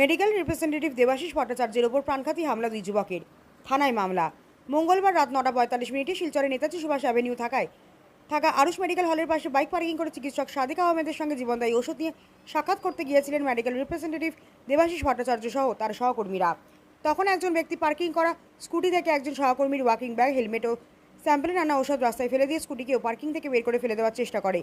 Medical representative Debashis ভট্টাচার্যের ওপর প্রাণঘাতী হামলা দুই যুবকের। থানায় মামলা। মঙ্গলবার রাত নটা পঁয়তাল্লিশ মিনিটে শিলচরে নেতাজি সুভাষ অ্যাভিনিউ থাকায় থাকা আরুষ মেডিকেল হলের পাশে বাইক পার্কিং করে চিকিৎসক সাদিক আহমেদের সঙ্গে জীবনদায়ী ওষুধ নিয়ে সাক্ষাৎ করতে গিয়েছিলেন মেডিকেল রিপ্রেজেন্টেটিভ দেবাশিস ভট্টাচার্য সহ তার সহকর্মীরা। তখন একজন ব্যক্তি পার্কিং করা স্কুটি থেকে একজন সহকর্মীর ওয়াকিং ব্যাগ, হেলমেট ও স্যাম্পলের আনা ওষুধ রাস্তায় ফেলে দিয়ে স্কুটিকেও পার্কিং থেকে বের করে ফেলে দেওয়ার চেষ্টা করে।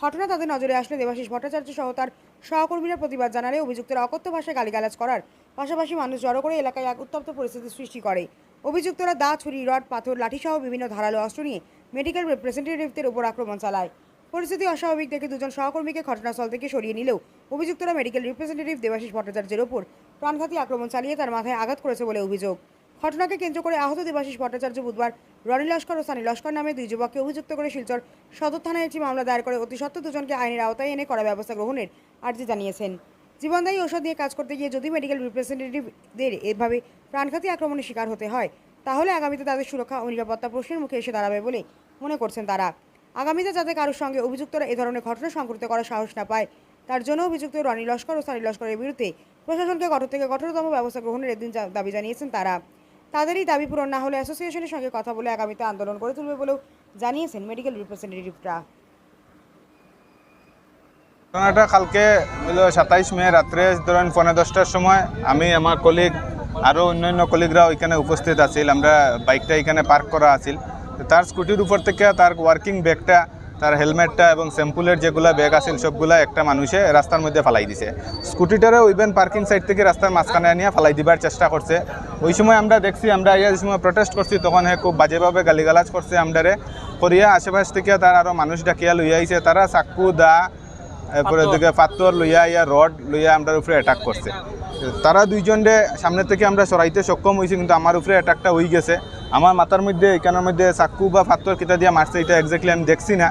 ঘটনা তাদের নজরে আসলে দেবাশিস ভট্টাচার্য সহ তার সহকর্মীরা প্রতিবাদ জানালে অভিযুক্তরা অকথ্য ভাষায় গালিগালাজ করার পাশাপাশি মানুষ জড়ো করে এলাকায় এক উত্তপ্ত পরিস্থিতি সৃষ্টি করে। অভিযুক্তরা দা, ছুরি, রড, পাথর, লাঠিসহ বিভিন্ন ধারালো অস্ত্র নিয়ে মেডিকেল রিপ্রেজেন্টেটিভদের উপর আক্রমণ চালায়। পরিস্থিতি অস্বাভাবিক দেখে দুজন সহকর্মীকে ঘটনাস্থল থেকে সরিয়ে নিলেও অভিযুক্তরা মেডিকেল রিপ্রেজেন্টেটিভ দেবাশিস ভট্টাচার্যের ওপর প্রাণঘাতী আক্রমণ চালিয়ে তার মাথায় আঘাত করেছে বলে অভিযোগ। ঘটনাকে কেন্দ্র করে আহত দেবাশিস ভট্টাচার্য বুধবার রনি লস্কর ও সানি লস্কর নামে দুই যুবককে অভিযুক্ত করে শিলচর সদর থানায় একটি মামলা দায়ের করে অতি সত্ত্বর দুজনকে আইনের আওতায় এনে করা ব্যবস্থা গ্রহণের আর্জি জানিয়েছেন। জীবনদায়ী ঔষধ নিয়ে কাজ করতে গিয়ে যদি মেডিকেল রিপ্রেজেন্টেটিভদের এভাবে প্রাণঘাতী আক্রমণের শিকার হতে হয়, তাহলে আগামীতে তাদের সুরক্ষা ও নিরাপত্তা প্রশ্নের মুখে এসে দাঁড়াবে বলে মনে করছেন তারা। আগামীতে যাতে কারোর সঙ্গে অভিযুক্তরা এ ধরনের ঘটনা সংঘটিত করার সাহস না পায়, তার জন্য অভিযুক্ত রনি লস্কর ও সানি লস্করের বিরুদ্ধে প্রশাসনকে কঠোর থেকে কঠোরতম ব্যবস্থা গ্রহণের এদিন দাবি জানিয়েছেন তারা। তাদের এই দাবি পূরণ না হলে অ্যাসোসিয়েশনের সঙ্গে কথা বলে আগামীতে আন্দোলন করে তুলবে বলেও জানিয়েছেন মেডিকেল রিপ্রেজেন্টেটিভরা। ঘটনাটা কালকে সাতাইশ মে রাত্রে ধরেন পনেরো দশটার সময় আমি, আমার কলিগ আরও অন্যান্য কলিগরা ওইখানে উপস্থিত আছিল। আমরা বাইকটা এখানে পার্ক করা আছিল। তার স্কুটির উপর থেকে তার ওয়ার্কিং ব্যাগটা তার হেলমেটটা এবং স্যাম্পুলের যেগুলা ব্যাগ আছিল সবগুলা একটা মানুষে রাস্তার মধ্যে ফালাই দিছে। স্কুটিটারে ইভেন পার্কিং সাইড থেকে রাস্তার মাঝখানে নিয়ে ফালাই দিবার চেষ্টা করছে। ওই সময় আমরা দেখছি আমরা ইয়া যে সময় প্রটেস্ট করছি তখন হ্যাঁ খুব বাজেভাবে গালিগালাজ করছে আমরারে করিয়া আশেপাশ থেকে তার আরও মানুষ ডাকিয়া লইয়া আইছে তারা চাকু দা এরপরে দিকে পাথর লইয়া ইয়া রড লইয়া আমরা উপরে অ্যাটাক করছে। তারা দুইজনে সামনে থেকে আমরা সরাইতে সক্ষম হয়েছি কিন্তু আমার উপরে অ্যাটাকটা হয়ে গেছে। আমার মাথার মধ্যে এখানের মধ্যে চাকু বা পাথর কিতা দিয়া মারছে এটা এক্স্যাক্টলি আমি দেখছি না।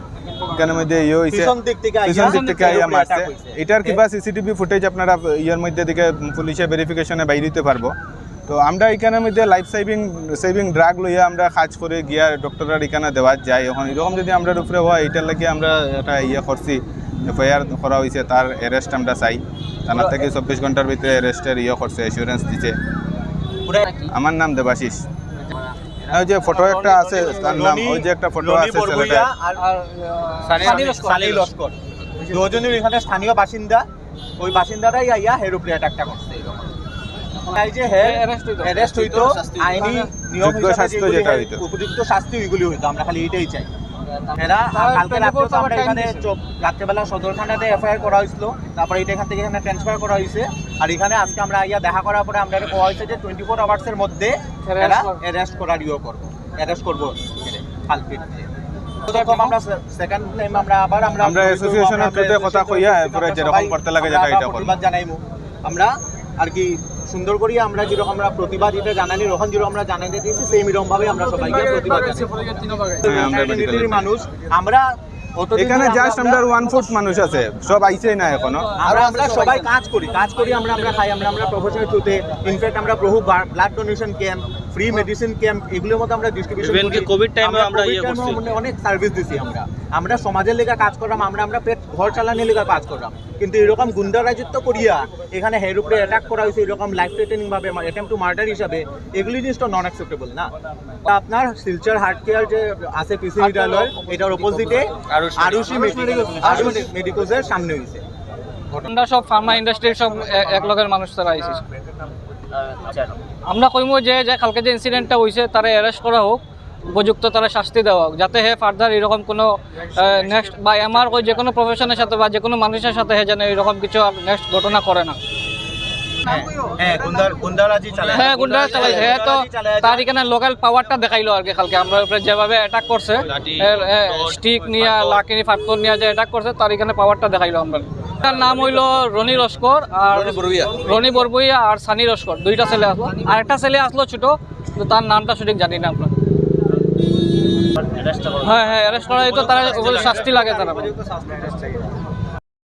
এখানের মধ্যে ইয়ে হয়েছে পিছন দিক থেকে ইয়া মারছে। এটার কিবা সিসিটিভি ফুটেজ আপনারা ইয়ের মধ্যে দিকে পুলিশে ভেরিফিকেশনে বাইরে দিতে পারব। তো আমরা এখানের মধ্যে লাইফ সেভিং সেভিং ড্রাগ লইয়া আমরা কাজ করে গিয়া ডক্টরের এখানে দেওয়া যায়। এখন এরকম যদি আমরা উপরে হয় এটার লাগে আমরা একটা ইয়ে করছি এফআইআর করা হয়েছে তার অ্যারেস্ট আমরা চাই। থানার থেকে চব্বিশ ঘণ্টার ভিতরে অ্যারেস্টের ইয়ে করছে অ্যাসুরেন্স দিছে। আমার নাম দেবাশিস। ওই যে ফটো একটা আছে তার নাম ওই যে একটা ফটো আছে ছেলেটা সানি লস্কর। দুজনের এখানে স্থানীয় বাসিন্দা। ওই বাসিন্দারাই আইয়া হের উপরে অ্যাটাকটা করছে। তাই যে অ্যারেস্ট হইতো। আইনি নিয়ম শাস্তি যেটা হইতো। উপযুক্ত শাস্তি ওইগুলি হইতো। আমরা খালি এটাই চাই। এরা কালকে রাত্রে তো আমরা এখানে রাত্রেবেলা সদর থানাতে এফআইআর করা হয়েছিল। তারপরে এটা এখান থেকে এখানে ট্রান্সফার করা হয়েছে। আর এখানে আজকে আমরা আইয়া দেখা করার পরে আমরা কোয়া হয়েছে যে টোয়েন্টি ফোর আওয়ার্সের মধ্যে এরা অ্যারেস্ট করার ইয়ে করব। অ্যারেস্ট করব। কালকে। আমরা সেকেন্ড টাইম আমরা আবার আমরা আমরা association কথা কইয়া, এরপরে যেরকম করতে লাগে যেটা এটা করব। জানাইমু আমরা আর কি সুন্দর করিয়া আমরা যেরকম আমরা প্রতিবাদ এটা জানানি রকম যেরকম আমরা জানাইতে দিয়েছি সেই রকম ভাবে আমরা সবাইকে প্রতিবাদ জানাই। হ্যাঁ, মানুষ আমরা এখানে জাস্ট আমরা ওয়ান ফুট মানুষ আছে সব আইছেই না এখনও। আমরা আমরা সবাই কাজ করি কাজ করি আমরা আমরা খাই আমরা আমরা প্রফেশনাল থ্রুতে ইনফ্যাক্ট আমরা বহু blood donation camp free medicine camp এগুলোর মধ্যে আমরা ডিস্ট্রিবিউশন Even কি COVID time এ আমরা ইয়ে করছি। অনেক সার্ভিস দিছি আমরা। আমরা সমাজের লেগে কাজ করলাম আমরা আমরা পেট ঘর চালানোর লেগে কাজ করলাম। কিন্তু এরকম গুন্ডা রাজত্ব করিয়া এখানে হের উপরে অ্যাটাক করা হয়েছে এরকম লাইফ থ্রেটেনিং ভাবে অ্যাটেম্প টু মার্ডার হিসাবে এগুলি জিনিসটা নন অ্যাকসেপ্টেবল না। আপনার শিলচর হার্ট কেয়ার যে আছে পিসি বিদ্যালয় এটার অপোজিটে আরুষি মেডিকোজের সামনে হয়েছে। আমরা সব ফার্মা ইন্ডাস্ট্রির সব এক লগের মানুষ তারা আইসিস। আমরা কইমু যে যে কালকে যে ইনসিডেন্টটা হয়েছে তারা অ্যারেস্ট করা হোক। উপযুক্ত তারা শাস্তি দেওয়া হোক যাতে হে ফার্দার এরকম কোনো নেক্সট বা আমার ওই যে কোনো প্রফেশনের সাথে বা যে কোনো মানুষের সাথে হে যেন এরকম কিছু আর নেক্সট ঘটনা করে না। হ্যাঁ গুন্ডার হ্যাঁ গুন্ডা চালাইছে হ্যাঁ তো তার এখানে লোকাল পাওয়ারটা দেখাইলো আর কি কালকে। আমরা উপরে যেভাবে অ্যাটাক করছে স্টিক নিয়ে নিয়ে যে অ্যাটাক করছে তার এখানে পাওয়ারটা দেখাইলো আমরা। তার নাম হইল রনি লস্কর আর রনি বরবইয়া। আর সানি লস্কর। দুইটা ছেলে আসলো। আর একটা ছেলে আসলো ছোট তার নামটা সঠিক জানি না আমরা। হ্যাঁ হ্যাঁ অ্যারেস্ট করা হয়তো তারা ওগুলো শাস্তি লাগে তারা।